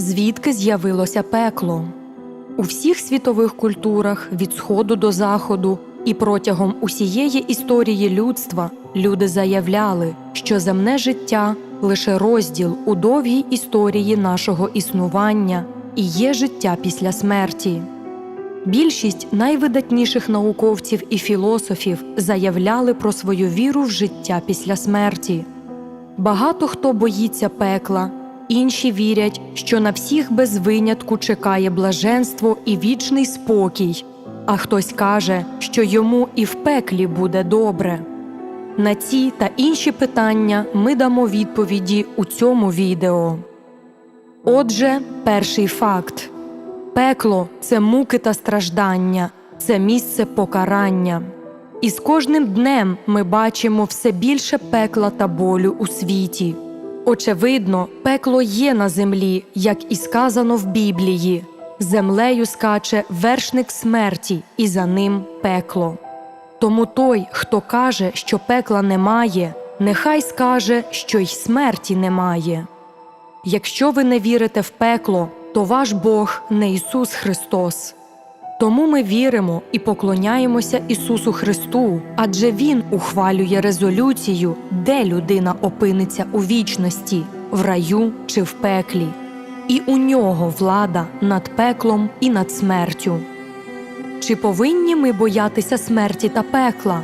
Звідки з'явилося пекло? У всіх світових культурах від сходу до заходу і протягом усієї історії людства люди заявляли, що земне життя лише розділ у довгій історії нашого існування і є життя після смерті. Більшість найвидатніших науковців і філософів заявляли про свою віру в життя після смерті. Багато хто боїться пекла, інші вірять, що на всіх без винятку чекає блаженство і вічний спокій, а хтось каже, що йому і в пеклі буде добре. На ці та інші питання ми дамо відповіді у цьому відео. Отже, перший факт: пекло це муки та страждання, це місце покарання. І з кожним днем ми бачимо все більше пекла та болю у світі. Очевидно, пекло є на землі, як і сказано в Біблії. Землею скаче вершник смерті, і за ним пекло. Тому той, хто каже, що пекла немає, нехай скаже, що й смерті немає. Якщо ви не вірите в пекло, то ваш Бог не Ісус Христос. Тому ми віримо і поклоняємося Ісусу Христу, адже Він ухвалює резолюцію, де людина опиниться у вічності, в раю чи в пеклі, і у нього влада над пеклом і над смертю. Чи повинні ми боятися смерті та пекла?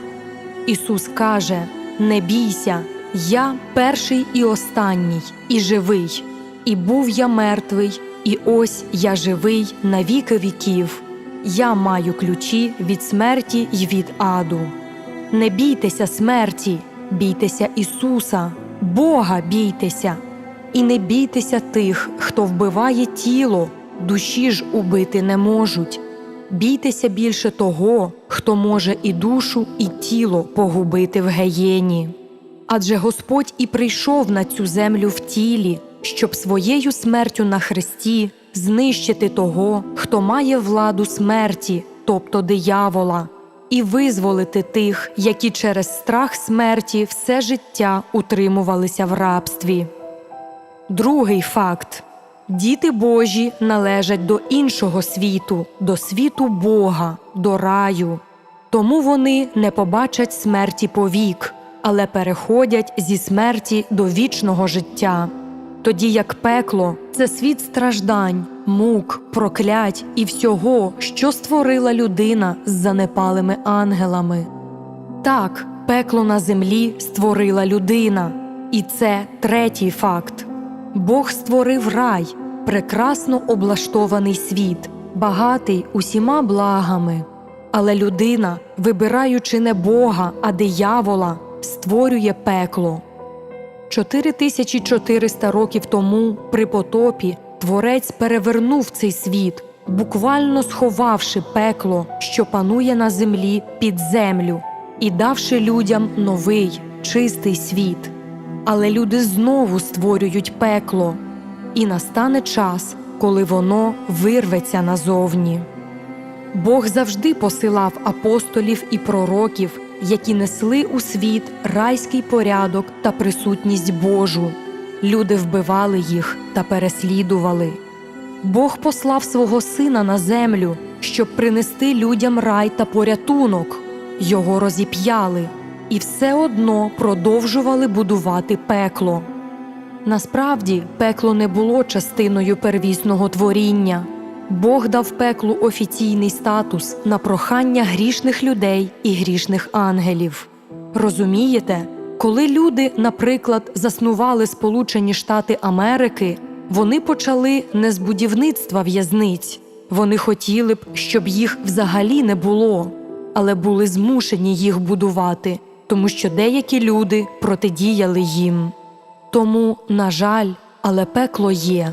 Ісус каже: Не бійся, я перший і останній, і живий, і був я мертвий, і ось я живий на віки віків. Я маю ключі від смерті й від аду. Не бійтеся смерті, бійтеся Ісуса, Бога бійтеся, і не бійтеся тих, хто вбиває тіло, душі ж убити не можуть. Бійтеся більше того, хто може і душу, і тіло погубити в геєні. Адже Господь і прийшов на цю землю в тілі, щоб своєю смертю на хресті знищити того, хто має владу смерті, тобто диявола, і визволити тих, які через страх смерті все життя утримувалися в рабстві. Другий факт діти Божі належать до іншого світу, до світу Бога, до раю. Тому вони не побачать смерті повік, але переходять зі смерті до вічного життя. Тоді як пекло це світ страждань, мук, проклять і всього, що створила людина з занепалими ангелами. Так, пекло на землі створила людина, і це третій факт. Бог створив рай, прекрасно облаштований світ, багатий усіма благами. Але людина, вибираючи не Бога, а диявола, створює пекло. 4400 років тому, при потопі, Творець перевернув цей світ, буквально сховавши пекло, що панує на землі під землю, і давши людям новий, чистий світ. Але люди знову створюють пекло, і настане час, коли воно вирветься назовні. Бог завжди посилав апостолів і пророків, які несли у світ райський порядок та присутність Божу. Люди вбивали їх та переслідували. Бог послав свого сина на землю, щоб принести людям рай та порятунок. Його розіп'яли і все одно продовжували будувати пекло. Насправді, пекло не було частиною первісного творіння. Бог дав пеклу офіційний статус на прохання грішних людей і грішних ангелів. Розумієте, коли люди, наприклад, заснували Сполучені Штати Америки, вони почали не з будівництва в'язниць. Вони хотіли б, щоб їх взагалі не було, але були змушені їх будувати, тому що деякі люди протидіяли їм. Тому, на жаль, але пекло є.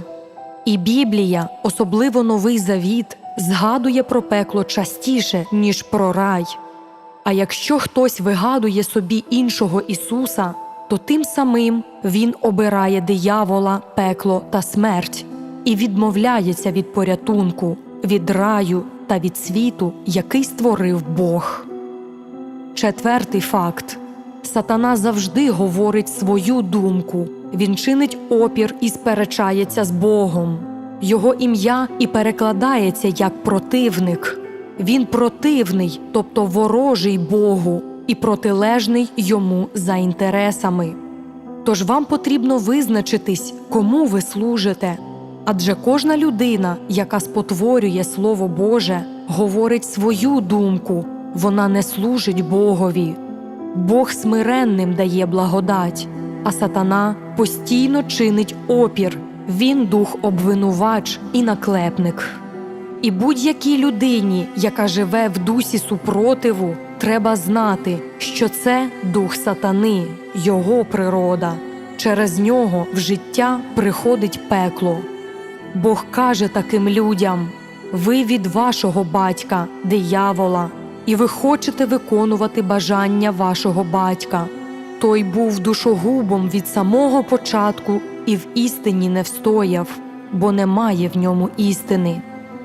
І Біблія, особливо Новий Завіт, згадує про пекло частіше, ніж про рай. А якщо хтось вигадує собі іншого Ісуса, то тим самим Він обирає диявола, пекло та смерть і відмовляється від порятунку, від раю та від світу, який створив Бог. Четвертий факт Сатана завжди говорить свою думку, він чинить опір і сперечається з Богом. Його ім'я і перекладається як противник. Він противний, тобто ворожий Богу, і протилежний йому за інтересами. Тож вам потрібно визначитись, кому ви служите. Адже кожна людина, яка спотворює Слово Боже, говорить свою думку, вона не служить Богові. Бог смиренним дає благодать, а сатана постійно чинить опір. Він дух обвинувач і наклепник. І будь-якій людині, яка живе в дусі супротиву, треба знати, що це дух сатани, його природа. Через нього в життя приходить пекло. Бог каже таким людям: ви від вашого батька, диявола, і ви хочете виконувати бажання вашого батька. Той був душогубом від самого початку і в істині не встояв, бо немає в ньому істини.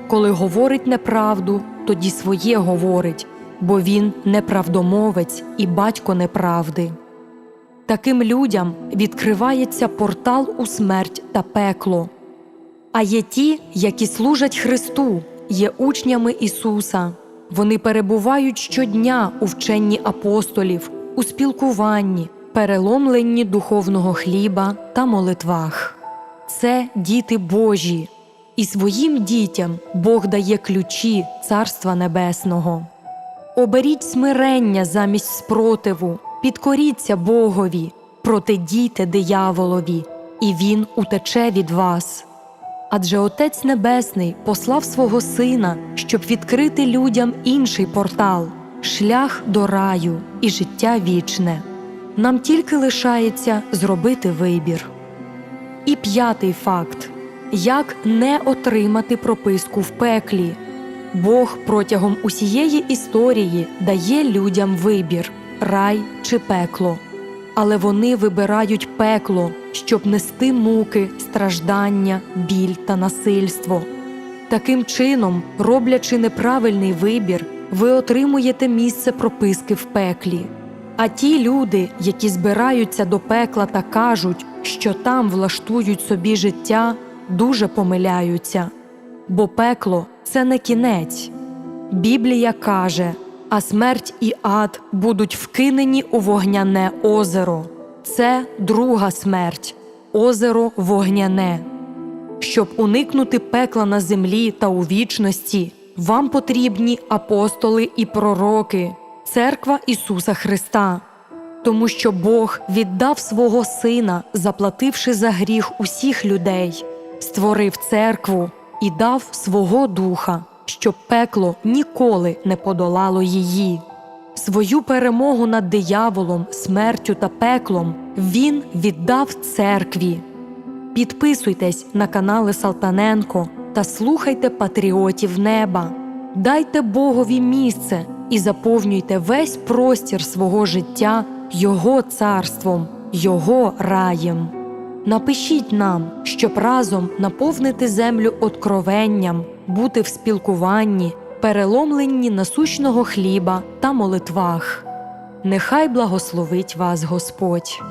Коли говорить неправду, тоді своє говорить, бо він неправдомовець і батько неправди. Таким людям відкривається портал у смерть та пекло. А є ті, які служать Христу, є учнями Ісуса. Вони перебувають щодня у вченні апостолів, у спілкуванні, переломленні духовного хліба та молитвах. Це діти Божі, і своїм дітям Бог дає ключі Царства Небесного. Оберіть смирення замість спротиву, підкоріться Богові, протидійте дияволові, і він утече від вас. Адже Отець Небесний послав свого Сина, щоб відкрити людям інший портал, шлях до раю і життя вічне. Нам тільки лишається зробити вибір. І п'ятий факт як не отримати прописку в пеклі. Бог протягом усієї історії дає людям вибір рай чи пекло. Але вони вибирають пекло, щоб нести муки, страждання, біль та насильство. Таким чином, роблячи неправильний вибір, ви отримуєте місце прописки в пеклі. А ті люди, які збираються до пекла та кажуть, що там влаштують собі життя, дуже помиляються. Бо пекло це не кінець. Біблія каже, а смерть і ад будуть вкинені у вогняне озеро. Це друга смерть, озеро вогняне. Щоб уникнути пекла на землі та у вічності, вам потрібні апостоли і пророки, церква Ісуса Христа. Тому що Бог віддав свого Сина, заплативши за гріх усіх людей, створив церкву і дав свого духа, щоб пекло ніколи не подолало її. Свою перемогу над дияволом, смертю та пеклом він віддав церкві. Підписуйтесь на канали Салтаненко та слухайте патріотів неба. Дайте Богові місце і заповнюйте весь простір свого життя Його царством, Його раєм. Напишіть нам, щоб разом наповнити землю откровенням, бути в спілкуванні, переломленні насущного хліба та молитвах. Нехай благословить вас Господь.